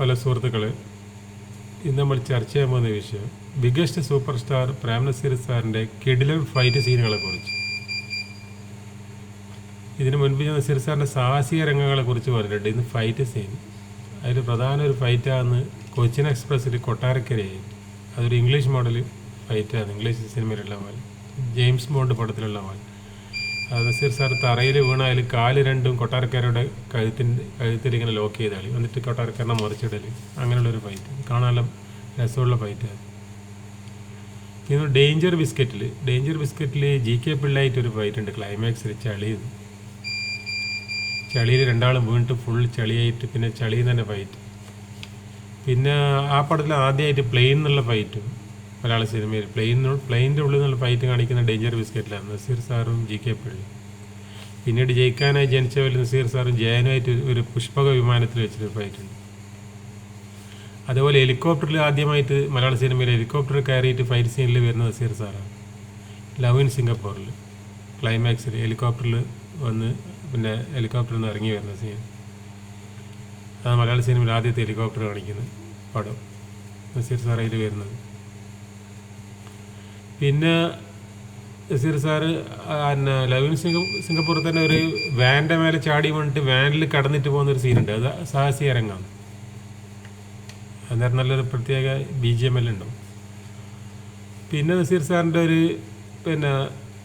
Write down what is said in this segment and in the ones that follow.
Hello സുഹൃത്തുക്കളെ ഇന്ന് നമ്മൾ ചർച്ച ചെയ്യാൻ പോകുന്ന വിഷയം ബിഗസ്റ്റ് സൂപ്പർ സ്റ്റാർ പ്രേംനസീർ സാറിന്റെ കിടിലൻ ഫൈറ്റ് സീനുകളെ കുറിച്ച് ഇതിനു മുൻപ് ഞാൻ നസീർ സാറിന്റെ സാഹസിക രംഗങ്ങളെക്കുറിച്ച് പറഞ്ഞിട്ടുണ്ട്. ഇന്ന് ഫൈറ്റ് സീൻ അതിൽ പ്രധാന ഒരു ഫൈറ്റാണ് കൊച്ചിൻ എക്സ്പ്രസ്സിൽ കൊട്ടാരക്കരയായി അതൊരു ഇംഗ്ലീഷ് മോഡൽ ഫൈറ്റാണ് ഇംഗ്ലീഷ് സിനിമയിലുള്ള പോലെ ജെയിംസ് ബോണ്ട് പടത്തിലുള്ള പോലെ നസീർ സാർ തറയിൽ വീണാൽ കാൽ രണ്ടും കൊട്ടാരക്കാരുടെ കഴുത്തിന്റെ കഴുത്തിൽ ഇങ്ങനെ ലോക്ക് ചെയ്ത കളി എന്നിട്ട് കൊട്ടാരക്കാരനെ മറിച്ചിടൽ അങ്ങനെയുള്ളൊരു ഫൈറ്റ് കാണാനും രസമുള്ള ഫൈറ്റ് പിന്നെ ഡേഞ്ചർ ബിസ്ക്കറ്റിൽ ഡേഞ്ചർ ബിസ്ക്കറ്റിൽ ജി കെ പിള്ളായിട്ട് ഒരു ഫൈറ്റ് ഉണ്ട് ക്ലൈമാക്സിൽ ചളി. ചളിയിൽ രണ്ടാളും വീണിട്ട് ഫുൾ ചളിയായിട്ട് പിന്നെ ചളിയിൽ തന്നെ ഫൈറ്റ് പിന്നെ ആ പടത്തിൽ ആദ്യമായിട്ട് പ്ലെയിൻ എന്നുള്ള ഫൈറ്റും മലയാള സിനിമയിൽ പ്ലെയിൻ പ്ലെയിനിന്റെ ഉള്ളിൽ നിന്നുള്ള ഫൈറ്റ് കാണിക്കുന്ന ഡേഞ്ചർ ബിസ്ക്കറ്റിലാണ് നസീർ സാറും ജി കെ പിള്ളി. പിന്നീട് ജയിക്കാനായി ജനിച്ചവരിൽ നസീർ സാറും ജയനുമായിട്ട് ഒരു പുഷ്പക വിമാനത്തിൽ വെച്ചൊരു ഫൈറ്റ് ഉണ്ട്. അതുപോലെ ഹെലികോപ്റ്ററിൽ ആദ്യമായിട്ട് മലയാള സിനിമയിൽ ഹെലികോപ്റ്റർ കയറിയിട്ട് ഫൈറ്റ് സീനിൽ വരുന്ന നസീർ സാറാണ്. ലവ് ഇൻ സിംഗപ്പൂറിൽ ക്ലൈമാക്സിൽ ഹെലികോപ്റ്ററിൽ വന്ന് പിന്നെ ഹെലികോപ്റ്ററിൽ നിന്ന് ഇറങ്ങി വരുന്ന സീൻ അതാണ് മലയാള സിനിമയിൽ ആദ്യത്തെ ഹെലികോപ്റ്റർ കാണിക്കുന്നത് പടം. നസീർ സാറയിൽ വരുന്നത്. പിന്നെ നസീർ സാർ പിന്നെ ലവിൻ സിംഗ സിംഗപ്പൂർ തന്നെ ഒരു വാന്റെ മേലെ ചാടി വന്നിട്ട് വാനിൽ കടന്നിട്ട് പോകുന്ന ഒരു സീനുണ്ട് അത് സാഹസിക രംഗമാണ് അന്നേരം നല്ലൊരു പ്രത്യേക ബി ജി എം എൽ ഉണ്ടാവും. പിന്നെ നസീർ സാറിന്റെ ഒരു പിന്നെ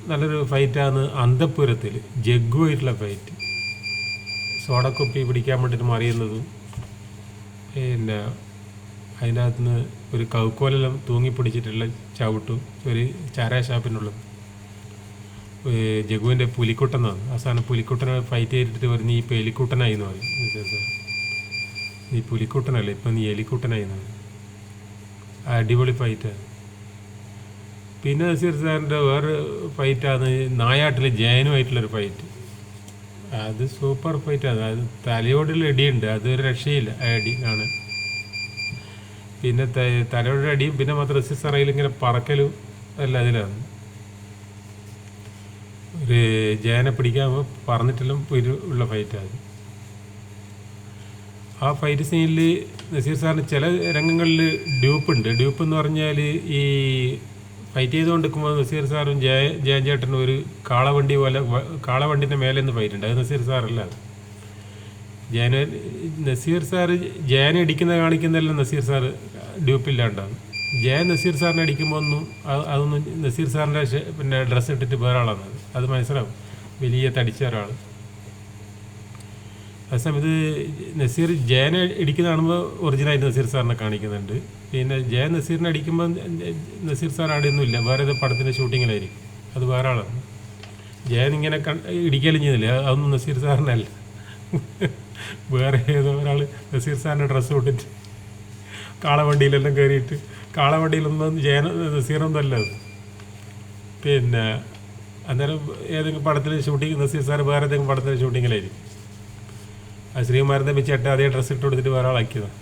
നല്ലൊരു ഫൈറ്റാണ് അന്തപുരത്തിൽ ജഗ്ഗുമായിട്ടുള്ള ഫൈറ്റ് സോഡക്കുപ്പി പിടിക്കാൻ വേണ്ടിയിട്ട് മറിയുന്നതും പിന്നെ അതിനകത്ത് നിന്ന് ഒരു കൗക്കോലെല്ലാം തൂങ്ങിപ്പിടിച്ചിട്ടുള്ള ചവിട്ടും ഒരു ചാരായ ഷാപ്പിനുള്ളത്. ജഗുവിന്റെ പുലിക്കുട്ടനാണ്. അവസാനം പുലിക്കുട്ടനെ ഫൈറ്റ് ചെയ്തിട്ട് പറഞ്ഞ് ഇപ്പോൾ എലിക്കുട്ടനായി എന്ന് പറയും നീ പുലിക്കുട്ടനല്ലേ ഇപ്പം നീ എലിക്കുട്ടനായി എന്ന് പറയും. അടിപൊളി ഫൈറ്റാണ് പിന്നെ നസീർ സാറിന്റെ വേറെ ഫൈറ്റാണ് നായാട്ടിലെ ജയനുമായിട്ടുള്ളൊരു ഫൈറ്റ് അത് സൂപ്പർ ഫൈറ്റാണ് അത് തലയോടുള്ള ഇടിയുണ്ട്. അതൊരു രക്ഷയില്ല. ആ ഇടി കാണാൻ പിന്നെ തലയുടെ അടിയും പിന്നെ മാത്രം നസീർ അറയിൽ ഇങ്ങനെ പറക്കലും എല്ലാം അതിലാണ് ഒരു ജയനെ പിടിക്കാൻ പറഞ്ഞിട്ടെല്ലാം ഉള്ള ഫൈറ്റാണ് ആ ഫൈറ്റ് സീനിൽ നസീർ സാറിന് ചില രംഗങ്ങളിൽ ഡ്യൂപ്പ് ഉണ്ട്. ഡ്യൂപ്പ് എന്ന് പറഞ്ഞാൽ ഈ ഫൈറ്റ് ചെയ്തുകൊണ്ടിരിക്കുമ്പോൾ നസീർ സാറും ജയ ജയൻ ചേട്ടനും ഒരു കാളവണ്ടി പോലെ കാളവണ്ടിന്റെ മേലെ നിന്ന് ഫൈറ്റ് ഉണ്ട്. അത് നസീർ സാറല്ല ജയന നസീർ സാറ് ജയനെ ഇടിക്കുന്ന കാണിക്കുന്നതല്ല നസീർ സാറ് ഡ്യൂപ്പില്ലാണ്ടാണ്. ജയ നസീർ സാറിനെ അടിക്കുമ്പോൾ ഒന്നും അതൊന്നും നസീർ സാറിന്റെ പിന്നെ ഡ്രസ്സ് ഇട്ടിട്ട് വേറെ ആളാണ് അത് മനസ്സിലാവും. വലിയ തടിച്ച ഒരാൾ അതേസമയം ഇത് നസീർ ജയനെ ഇടിക്കുന്ന കാണുമ്പോൾ ഒറിജിനായിട്ട് നസീർ സാറിനെ കാണിക്കുന്നുണ്ട്. പിന്നെ ജയ നസീറിനെ അടിക്കുമ്പോൾ നസീർ സാർ അവിടെയൊന്നുമില്ല വേറെ ഏത് പടത്തിന്റെ ഷൂട്ടിങ്ങിലായിരിക്കും. അത് വേറെ ആളാണ് ജയൻ ഇങ്ങനെ കൺ ചെയ്യുന്നില്ല. അതൊന്നും നസീർ സാറിനല്ല. വേറെ ഏതോ ഒരാൾ നസീർ സാറിന്റെ ഡ്രസ്സ് ഇട്ടിട്ട് കാളവണ്ടിയിലെല്ലാം കയറിയിട്ട് കാളവണ്ടിയിലൊന്നും ജയന നസീറൊന്നും അല്ല അത്. പിന്നെ അന്നേരം ഏതെങ്കിലും പടത്തിൽ ഷൂട്ടിങ് നസീർ സാർ വേറെ ഏതെങ്കിലും പടത്തിൽ ഷൂട്ടിങ്ങിലായിരിക്കും ആ ശ്രീകുമാരനെ വെച്ചിട്ട് അതേ ഡ്രസ്സ് ഇട്ട് കൊടുത്തിട്ട് വേറെ ആളാക്കിയതാണ്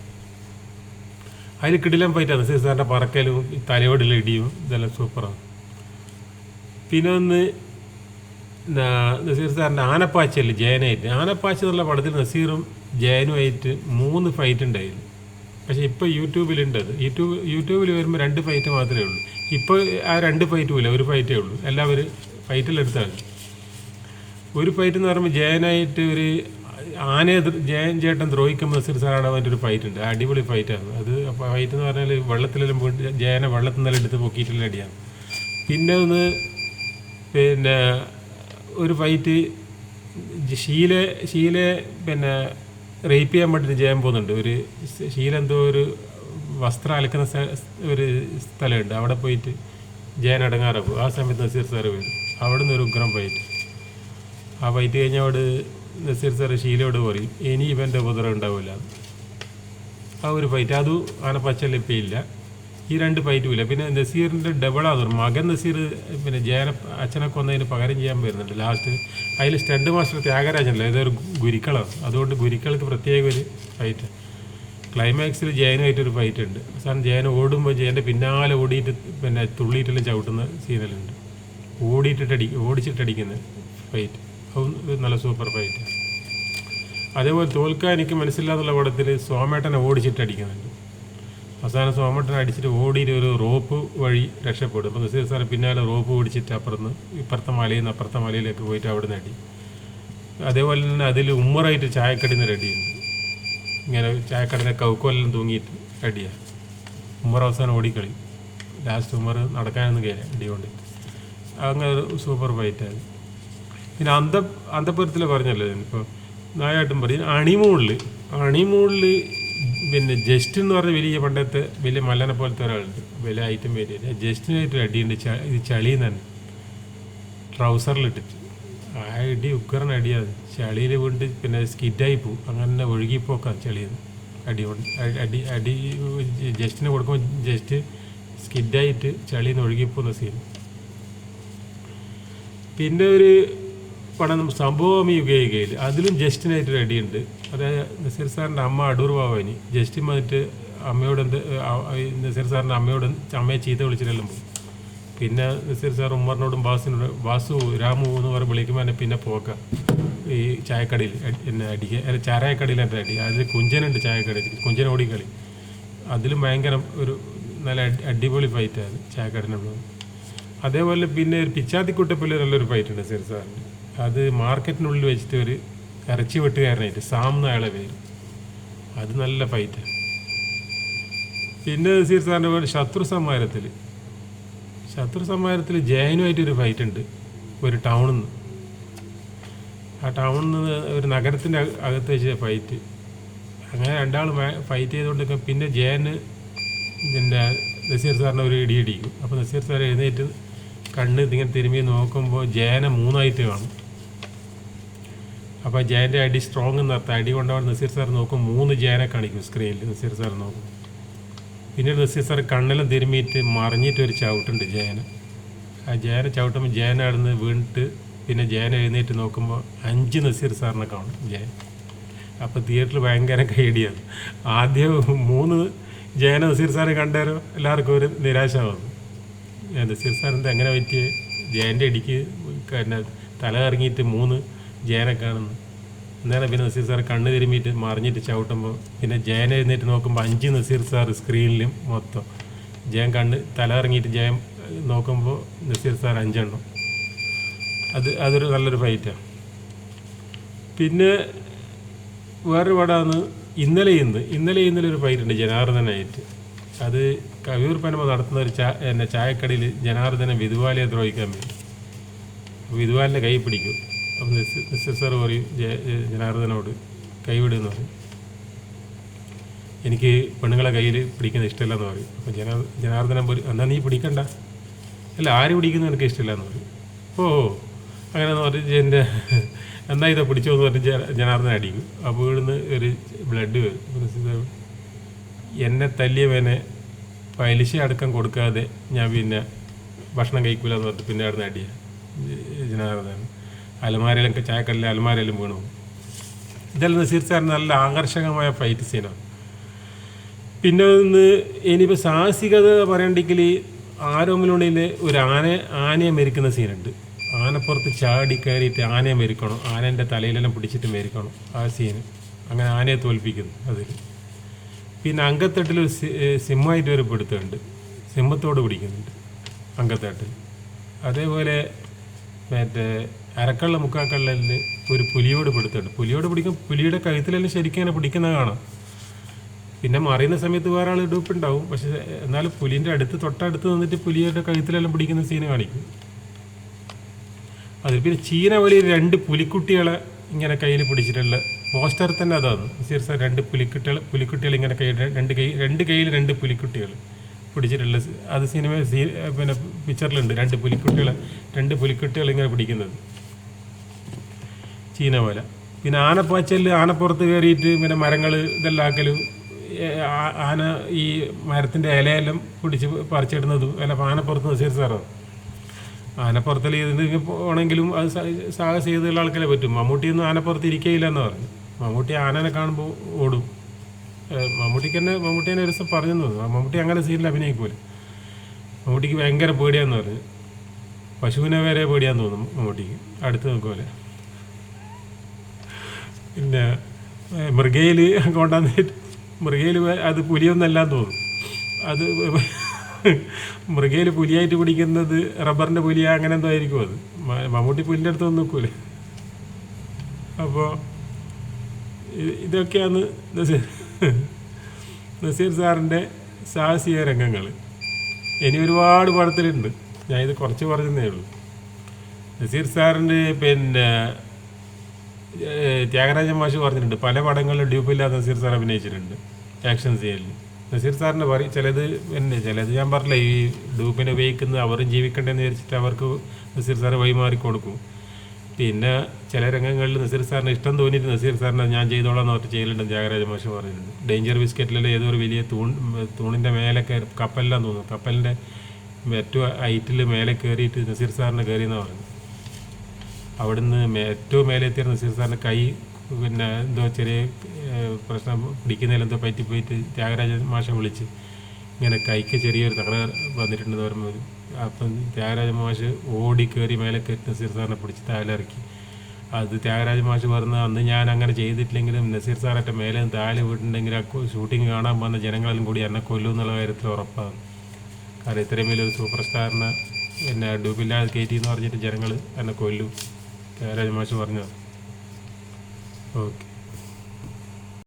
അതിൽ കിടിലം ഫൈറ്റാണ് നസീർ സാറിന്റെ പറക്കലും ഈ തലയോടുള്ള ഇടിയും ഇതെല്ലാം സൂപ്പറാണ് പിന്നെ ഒന്ന് നസീർ സാറിന്റെ ആനപ്പാച്ചല്ലേ ജയനായിട്ട്. ആനപ്പാച്ച എന്നുള്ള പടത്തിൽ നസീറും ജയനുമായിട്ട് മൂന്ന് ഫൈറ്റ് ഉണ്ടായിരുന്നു. പക്ഷേ ഇപ്പോൾ യൂട്യൂബിലുണ്ട് യൂട്യൂബ് യൂട്യൂബിൽ വരുമ്പോൾ രണ്ട് ഫൈറ്റ് മാത്രമേ ഉള്ളൂ. ഇപ്പോൾ ആ രണ്ട് ഫൈറ്റും ഇല്ല ഒരു ഫൈറ്റേ ഉള്ളൂ. എല്ലാവരും ഫൈറ്റിലെടുത്താണ് ഒരു ഫൈറ്റ് എന്ന് പറയുമ്പോൾ ജയനായിട്ട് ഒരു ആനയെ ജയൻ ചേട്ടൻ ദ്രോഹിക്കുമ്പോൾ നസീർ സാറാണ് അവന്റെ ഒരു ഫൈറ്റ് ഉണ്ട്. അടിപൊളി ഫൈറ്റാണ് അത് ഫൈറ്റ് എന്ന് പറഞ്ഞാൽ വെള്ളത്തിലെല്ലാം പോയിട്ട് ജയനെ വെള്ളത്തിൽ നിന്നെല്ലാം എടുത്ത് പൊക്കിയിട്ടുള്ള അടിയാണ്. പിന്നെ ഒന്ന് പിന്നെ ഒരു ഫൈറ്റ് ഷീല ഷീല പിന്നെ റേപ്പ് ചെയ്യാൻ വേണ്ടിയിട്ട് ചെയ്യാൻ പോകുന്നുണ്ട്. ഒരു ഷീല എന്തോ ഒരു വസ്ത്രം അലക്കുന്ന ഒരു സ്ഥലമുണ്ട്. അവിടെ പോയിട്ട് ജയൻ അടങ്ങാറാക്കും ആ സമയത്ത് നസീർ സാറ് വരും അവിടെ നിന്ന് ഒരു ഉഗ്രം പോയിട്ട്. ആ ഫൈറ്റ് കഴിഞ്ഞാൽ അവിടെ നസീർ സാറ് ഷീലയോട് പറയും ഇനി ഇവന്റെ ഉപദ്രവം ഉണ്ടാവില്ല ആ ഒരു ഫൈറ്റ് അതും അങ്ങനെ ഇല്ല. ഈ രണ്ട് ഫൈറ്റും ഇല്ല പിന്നെ നസീറിന്റെ തോന്നും മകൻ നസീർ പിന്നെ ജയന അച്ഛനെ കൊന്നതിന് പകരം ചെയ്യാൻ വരുന്നുണ്ട്. ലാസ്റ്റ് അതിൽ സ്റ്റണ്ട് മാസ്റ്റർ ത്യാഗരാജനല്ല? ഇതൊരു ഗുരുക്കളാണ്. അതുകൊണ്ട് ഗുരുക്കൾക്ക് പ്രത്യേക ഒരു ഫൈറ്റ് ക്ലൈമാക്സിൽ ജയനുമായിട്ടൊരു ഫൈറ്റ് ഉണ്ട്. അവസാനം ജയൻ ഓടുമ്പോൾ ജയന്റെ പിന്നാലെ ഓടിയിട്ട് പിന്നെ തുള്ളിയിട്ടെല്ലാം ചവിട്ടുന്ന സീനലുണ്ട് ഓടിയിട്ടിട്ടടി ഓടിച്ചിട്ടടിക്കുന്ന ഫൈറ്റ് അതും നല്ല സൂപ്പർ ഫൈറ്റ് അതേപോലെ തോൽക്കാൻ എനിക്ക് മനസ്സില്ലാന്നുള്ള പടത്തിൽ സോമേട്ടനെ ഓടിച്ചിട്ട് അടിക്കുന്നുണ്ട് അവസാനം സോമട്ടൻ അടിച്ചിട്ട് ഓടിയിട്ട് ഒരു റോപ്പ് വഴി രക്ഷപ്പെടും. അപ്പോൾ നസീർ സാറ് പിന്നാലെ റോപ്പ് പിടിച്ചിട്ട് അപ്പുറത്ത് ഇപ്പുറത്തെ മലയിൽ നിന്ന് അപ്പുറത്തെ മലയിലേക്ക് പോയിട്ട് അവിടെ നിന്ന് അടി. അതേപോലെ തന്നെ അതിൽ ഉമ്മറായിട്ട് ചായക്കടി നിന്ന് റെഡിയുണ്ട് ഇങ്ങനെ ചായക്കടിനെ കൗക്കോലെല്ലാം തൂങ്ങിയിട്ട് അടിയാണ് ഉമ്മർ അവസാനം ഓടിക്കളി. ലാസ്റ്റ് ഉമ്മർ നടക്കാനൊന്നും കയറി അടി കൊണ്ട് അങ്ങനെ ഒരു സൂപ്പർ ഫൈറ്റായി പിന്നെ അന്ത അന്തപുരത്തിൽ പറഞ്ഞല്ലോ ഇപ്പോൾ നായാട്ടും പറയും. അണിമൂളിൽ അണിമൂളിൽ പിന്നെ ജസ്റ്റ് എന്ന് പറഞ്ഞ വലിയ പണ്ടത്തെ വലിയ മല്ലനെ പോലത്തെ ഒരാളുണ്ട്. വലിയ ഐറ്റം വലിയ ജസ്റ്റിനായിട്ട് അടിയുണ്ട്. ഇത് ചളിയിൽ തന്നെ ട്രൗസറിലിട്ടിട്ട് ആ അടി ഉക്കറൻ അടിയാണ്. ചളിയിൽ വീണ്ട് പിന്നെ സ്കിഡായി പോവും. അങ്ങനെ ഒഴുകിപ്പോക്കാം ചളിയിൽ നിന്ന്. അടി അടി അടി ജസ്റ്റിന് കൊടുക്കുമ്പോൾ ജസ്റ്റ് സ്കിഡായിട്ട് ചളിയിൽ നിന്ന് ഒഴുകിപ്പോകുന്ന സീൻ പിന്നെ ഒരു പണം സംഭവം ഈ യുഗയിൽ അതിലും ജസ്റ്റിനായിട്ടൊരു അടിയുണ്ട്. അതായത് നസീർ സാറിന്റെ അമ്മ അടൂർ ബാബാനി. ജസ്റ്റിൻ വന്നിട്ട് അമ്മയോട് എന്ത് നസീർ സാറിന്റെ അമ്മയോട് അമ്മയെ ചീത്ത വിളിച്ചിട്ടെല്ലാം പോകും പിന്നെ നസീർ സാർ ഉമ്മറിനോടും ബാസിനോടും ബാസു രാമു എന്ന് പറഞ്ഞ് വിളിക്കുമ്പോൾ എന്നെ പിന്നെ പോക്ക. ഈ ചായക്കടയിൽ എന്നെ അടിക്കുക അല്ല ചാരായക്കടയിൽ എന്റെ അടി. അതിൽ കുഞ്ചനുണ്ട് ചായക്കടയിൽ കുഞ്ചൻ ഓടിക്കളി. അതിലും ഭയങ്കര ഒരു നല്ല അടി- അടിപൊളി ഫൈറ്റാണ് ചായക്കടനുള്ളത് അതേപോലെ പിന്നെ ഒരു പിച്ചാത്തിക്കുട്ടപ്പിൽ നല്ലൊരു ഫൈറ്റ് ഉണ്ട് നസീർ സാറിന്. അത് മാർക്കറ്റിനുള്ളിൽ വെച്ചിട്ട് ഒരു ഇറച്ചി വെട്ടുകാരനായിട്ട് സാം എന്നയാളെ പേര്. അത് നല്ല ഫൈറ്റ് പിന്നെ നസീർ സാറിന്റെ പോലെ ശത്രു സമ്മാനത്തിൽ ശത്രു സമ്മാനത്തിൽ ജയനുമായിട്ടൊരു ഫൈറ്റ് ഉണ്ട്. ഒരു ടൗണിൽ നിന്ന് ആ ടൗണിൽ നിന്ന് ഒരു നഗരത്തിന്റെ അകത്ത് വെച്ച ഫൈറ്റ് അങ്ങനെ രണ്ടാൾ ഫൈറ്റ് ചെയ്തുകൊണ്ട് പിന്നെ ജയന് ഇതിന്റെ നസീർ സാറിനെ ഒരു ഇടിയടിക്കും അപ്പോൾ നസീർ സാർ എഴുന്നേറ്റ് കണ്ണ് ഇതിങ്ങനെ തിരുമ്പി നോക്കുമ്പോൾ ജയനെ മൂന്നായിട്ട് കാണും. അപ്പോൾ ജയന്റെ അടി സ്ട്രോങ് നിർത്താം അടി കൊണ്ടവൻ നസീർ സാർ നോക്കും മൂന്ന് ജയനെ കാണിക്കും സ്ക്രീനിൽ നസീർ സാർ നോക്കും. പിന്നീട് നസീർ സാർ കണ്ണെല്ലാം തിരുമ്മിയിട്ട് മറിഞ്ഞിട്ട് ഒരു ചവിട്ടുണ്ട് ജയന്. ആ ജയനെ ചവിട്ടുമ്പോൾ ജയന അവിടുന്ന് വീണിട്ട് പിന്നെ ജയൻ എഴുന്നേറ്റ് നോക്കുമ്പോൾ അഞ്ച് നസീർ സാറിനെ കാണും ജയൻ. അപ്പോൾ തിയേറ്ററിൽ ഭയങ്കര കൈഡിയാണ്. ആദ്യം മൂന്ന് ജയന നസീർ സാറെ കണ്ടാരോ? എല്ലാവർക്കും ഒരു നിരാശ വന്നു. നസീർ സാറിന്റെ എങ്ങനെ പറ്റിയ? ജയന്റെ ഇടിക്ക് തല കറങ്ങിയിട്ട് മൂന്ന് ജയനെ കാണുന്നു. അന്നേരം പിന്നെ നസീർ സാർ കണ്ണ് തിരുമ്മിയിട്ട് മറിഞ്ഞിട്ട് ചവിട്ടുമ്പോൾ പിന്നെ ജയൻ എഴുന്നേറ്റ് നോക്കുമ്പോൾ അഞ്ച് നസീർ സാർ സ്ക്രീനിലും മൊത്തം. ജയൻ കണ്ണ് തല ഇറങ്ങിയിട്ട് ജയൻ നോക്കുമ്പോൾ നസീർ സാർ അഞ്ചെണ്ണം. അത് അതൊരു നല്ലൊരു ഫൈറ്റാണ് പിന്നെ വേറൊരു പടമാണ് ഇന്നലെ ഇന്ന് ഇന്നലെ ഇന്നലെ ഒരു ഫൈറ്റ് ഉണ്ട് ജനാർദ്ദനായിട്ട് അത് കവിയൂർ പനമ നടത്തുന്ന ഒരു ചാ എന്നെ ചായക്കടയിൽ ജനാർദ്ദനെ വിധുവാലയെ ദ്രോഹിക്കാൻ വേണ്ടി. വിധുവാലിന്റെ കൈ പിടിക്കും. അപ്പം നിസ്സർ സാർ പറയും ജനാർദ്ദനോട് കൈവിടുന്നു പറയും. എനിക്ക് പെണ്ണുങ്ങളെ കയ്യിൽ പിടിക്കുന്നത് ഇഷ്ടമില്ലെന്ന് പറയും. അപ്പം ജന ജനാർദ്ദനം പോലും എന്നാ നീ പിടിക്കണ്ട? അല്ല ആര് പിടിക്കുന്നത് എനിക്ക് ഇഷ്ടമില്ല എന്ന് പറയും. ഓ അങ്ങനെ എന്ന് പറഞ്ഞ് എന്റെ എന്നാ ഇതാ പിടിച്ചോ എന്ന് പറഞ്ഞ് ജനാർദ്ദനം അടിക്കും. അപ്പോൾ ഇവിടുന്ന് ഒരു ബ്ലഡ് വരും. നസീർ എന്നെ തല്ലിയവനെ പലിശ അടക്കം കൊടുക്കാതെ ഞാൻ പിന്നെ ഭക്ഷണം കഴിക്കില്ല എന്ന് പറഞ്ഞിട്ട് പിന്നെ അവിടെ അടിയാണ് ജനാർദ്ദനൻ അലമാരയിലൊക്കെ ചായക്കടലിലെ അലമാരയിലും വീണു. ഇതെല്ലാം നസീർ സാറിന് നല്ല ആകർഷകമായ ഫൈറ്റ് സീനാണ് പിന്നെ ഒന്ന് ഇനിയിപ്പോൾ സാഹസികത പറയണ്ടെങ്കിൽ ആരോമലുള്ളിൽ ഒരു ആന ആനയെ മെരിക്കുന്ന സീനുണ്ട് ആനപ്പുറത്ത് ചാടി കയറിയിട്ട് ആനയെ മെരിക്കണം. ആനേന്റെ തലയിലെല്ലാം പിടിച്ചിട്ട് മെരിക്കണം ആ സീന് അങ്ങനെ ആനയെ തോൽപ്പിക്കുന്നു അതിൽ. പിന്നെ അങ്കത്തട്ടിൽ ഒരു സിംഹമായിട്ട് ഒരു പിടുത്തമുണ്ട്. സിംഹത്തോട് പിടിക്കുന്നുണ്ട് അങ്കത്തട്ടിൽ. അതേപോലെ മറ്റേ അരക്കള്ള മുക്കാക്കള്ളിൽ ഒരു പുലിയോട് പിടുത്തുണ്ട് പുലിയോട് പിടിക്കും പുലിയുടെ കഴുത്തിലെല്ലാം ശരിക്കും അങ്ങനെ പിടിക്കുന്നത് കാണാം. പിന്നെ മറിയുന്ന സമയത്ത് വേറെ ആൾ ഇടുപ്പുണ്ടാവും പക്ഷെ എന്നാലും പുലിന്റെ അടുത്ത് തൊട്ടടുത്ത് നിന്നിട്ട് പുലിയുടെ കഴുത്തിലെല്ലാം പിടിക്കുന്ന സീന് കാണിക്കും. അതിൽ പിന്നെ ചീന വലിയ രണ്ട് പുലിക്കുട്ടികളെ ഇങ്ങനെ കയ്യിൽ പിടിച്ചിട്ടുള്ള പോസ്റ്റർ തന്നെ അതാണ്. സീർസ രണ്ട് പുലിക്കുട്ടികൾ പുലിക്കുട്ടികൾ ഇങ്ങനെ കൈ രണ്ട് കൈ രണ്ട് കയ്യിൽ രണ്ട് പുലിക്കുട്ടികൾ പിടിച്ചിട്ടുള്ള അത് സിനിമ പിന്നെ പിക്ചറിലുണ്ട്. രണ്ട് പുലിക്കുട്ടികളെ രണ്ട് പുലിക്കുട്ടികൾ ഇങ്ങനെ പിടിക്കുന്നത്. ചീന പോലെ. പിന്നെ ആനപ്പാച്ചൽ ആനപ്പുറത്ത് കയറിയിട്ട് പിന്നെ മരങ്ങൾ ഇതെല്ലാം ആക്കലും ആന ഈ മരത്തിന്റെ ഇലയെല്ലാം പിടിച്ച് പറിച്ചിടുന്നതും അല്ല ആനപ്പുറത്ത് നസീർ സാറാണ് ആനപ്പുറത്തിൽ ഇതിന് പോകണമെങ്കിലും അത് സാഹസം ചെയ്തുള്ള ആൾക്കാരെ പറ്റും. മമ്മൂട്ടിയൊന്നും ആനപ്പുറത്ത് ഇരിക്കുകയില്ല എന്ന് പറഞ്ഞു. മമ്മൂട്ടി ആനനെ കാണുമ്പോൾ ഓടും. മമ്മൂട്ടിക്ക് തന്നെ മമ്മൂട്ടി തന്നെ ഒരു ദിവസം പറഞ്ഞു തോന്നുന്നു മമ്മൂട്ടി അങ്ങനെ സീനിൽ അഭിനയിക്കൂല മമ്മൂട്ടിക്ക് ഭയങ്കര പേടിയാന്ന് പറഞ്ഞു. പശുവിനെ വരെ പേടിയാന്ന് തോന്നും മമ്മൂട്ടിക്ക്. അടുത്ത് നോക്കുമല്ലേ പിന്നെ മൃഗയിൽ കൊണ്ടുവന്നിട്ട് മൃഗയിൽ അത് പുലിയൊന്നല്ലാന്ന് തോന്നും അത് മൃഗയിൽ പുലിയായിട്ട് പിടിക്കുന്നത് റബ്ബറിന്റെ പുലിയ അങ്ങനെ എന്തോ ആയിരിക്കും അത്. മമ്മൂട്ടി പുലിന്റെ അടുത്തൊന്നും നിൽക്കൂലേ. അപ്പോൾ ഇതൊക്കെയാണ് നസീർ നസീർ സാറിന്റെ സാഹസിക രംഗങ്ങൾ ഇനി ഒരുപാട് പടത്തിലുണ്ട്. ഞാനിത് കുറച്ച് പറഞ്ഞതേ ഉള്ളൂ. നസീർ സാറിന്റെ പിന്നെ ത്യാഗരാജൻ മാഷ് പറഞ്ഞിട്ടുണ്ട്. പല പടങ്ങളിലും ഡ്യൂപ്പില്ലാതെ നസീർ സാർ അഭിനയിച്ചിട്ടുണ്ട്. ആക്ഷൻ സീനിൽ. നസീർ സാറിന് പറയും ചിലത് എന്നെ ചിലത് ഞാൻ പറഞ്ഞില്ല ഈ ഡ്യൂപ്പിനെ ഉപയോഗിക്കുന്നത് അവരും ജീവിക്കണ്ടെന്ന് വിചാരിച്ചിട്ട് അവർക്ക് നസീർ സാറ് വഴിമാറി കൊടുക്കും. പിന്നെ ചില രംഗങ്ങളിൽ നസീർ സാറിന് ഇഷ്ടം തോന്നിയിട്ട് നസീർ സാറിനെ ഞാൻ ചെയ്തോളാം എന്ന് പറഞ്ഞിട്ട് ചെയ്യലുണ്ട് ത്യാഗരാജ മാഷ് പറഞ്ഞിട്ടുണ്ട്. ഡേഞ്ചർ ബിസ്ക്കറ്റിലെ ഏതോ ഒരു വലിയ തൂൺ തൂണിന്റെ മേലെ കയറി കപ്പലിലാന്ന് തോന്നുന്നു. കപ്പലിന്റെ ഏറ്റവും ഹൈറ്റിൽ മേലെ കയറിയിട്ട് നസീർ സാറിനെ കയറിയെന്നാണ് പറഞ്ഞത്. അവിടുന്ന് ഏറ്റവും മേലെ എത്തിയ നസീർ സാറിന്റെ കൈ പിന്നെ എന്തോ ചെറിയ പ്രശ്നം പിടിക്കുന്നതിൽ എന്തോ പറ്റി പോയിട്ട് ത്യാഗരാജൻ മാഷ വിളിച്ച് ഇങ്ങനെ കൈക്ക് ചെറിയൊരു തകരാറ് വന്നിട്ടുണ്ടെന്ന് പറയുമ്പോൾ അപ്പം ത്യാഗരാജ മാഷ് ഓടി കയറി മേലെ കയറ്റി നസീർ സാറിനെ പിടിച്ച് താലിറക്കി അത് ത്യാഗരാജ മാഷ് പറഞ്ഞ അന്ന് ഞാൻ അങ്ങനെ ചെയ്തിട്ടില്ലെങ്കിലും നസീർ സാറേറ്റ മേലെ താൽ വീട്ടുണ്ടെങ്കിൽ ആ ഷൂട്ടിങ് കാണാൻ വന്ന ജനങ്ങളെല്ലാം കൂടി എന്നെ കൊല്ലും എന്നുള്ള കാര്യത്തിൽ ഉറപ്പാണ്. കാരണം ഇത്രയും വലിയൊരു സൂപ്പർ സ്റ്റാറിനെ പിന്നെ ഡൂബില്ലാതെ കയറ്റി എന്ന് പറഞ്ഞിട്ട് ജനങ്ങൾ എന്നെ കൊല്ലും. ത്യാഗരാജ മാഷ് പറഞ്ഞത്. ഓക്കെ.